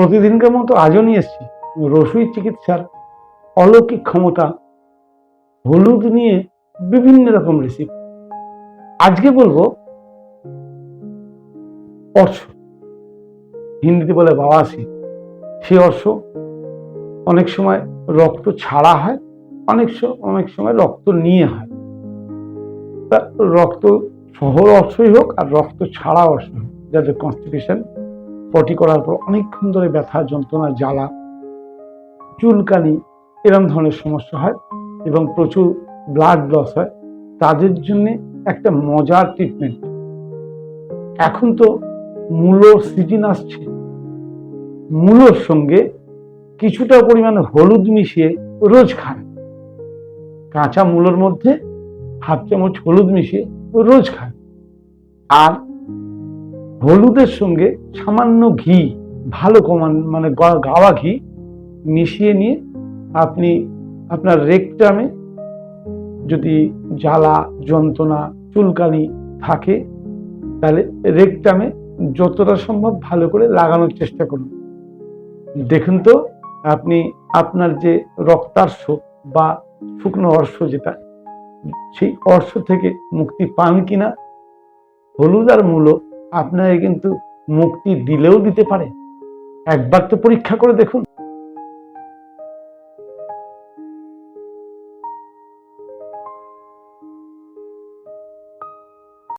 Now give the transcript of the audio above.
প্রতিদিনকার মতো আজও নিয়ে এসেছি। রসুই চিকিৎসার অলৌকিক ক্ষমতা হলুদ নিয়ে বিভিন্ন রকম রেসিপি আজকে বলব, অর্শ। হিন্দিতে বলে বাবাসি সে অর্শ অনেক সময় রক্ত ছাড়া হয়, অনেক অনেক সময় রক্ত নিয়ে হয়। তা রক্ত শহর অর্শই হোক আর রক্ত ছাড়া অর্শ হোক, যাদের কনস্টিপেশন পটি করার পর অনেকক্ষণ ধরে ব্যথা, যন্ত্রণা, জ্বালা, চুলকানি, এরম ধরনের সমস্যা হয় এবং প্রচুর ব্লাড লস হয়। তাদের জন্য একটা মজার ট্রিটমেন্ট এখন তো মূলোর সিজন আসছে। মূলোর সঙ্গে কিছুটা পরিমাণে হলুদ মিশিয়ে রোজ খান। কাঁচা মূলোর মধ্যে হাফ চামচ হলুদ মিশিয়ে রোজ খান। আর হলুদের সঙ্গে সামান্য ঘি, ভালো কমান মানে গাওয়া ঘি মিশিয়ে নিয়ে আপনি আপনার রেকটামে যদি জ্বালা, যন্ত্রণা, চুলকানি থাকে, তাহলে রেকটামে যতটা সম্ভব ভালো করে লাগানোর চেষ্টা করুন। দেখুন তো, আপনি আপনার যে রক্তার্শ বা শুকনো অর্শ যেটা, সেই অর্শ থেকে মুক্তি পান কিনা? হলুদ আর মূলো আপনাকে কিন্তু মুক্তি দিলেও দিতে পারে। একবার তো পরীক্ষা করে দেখুন।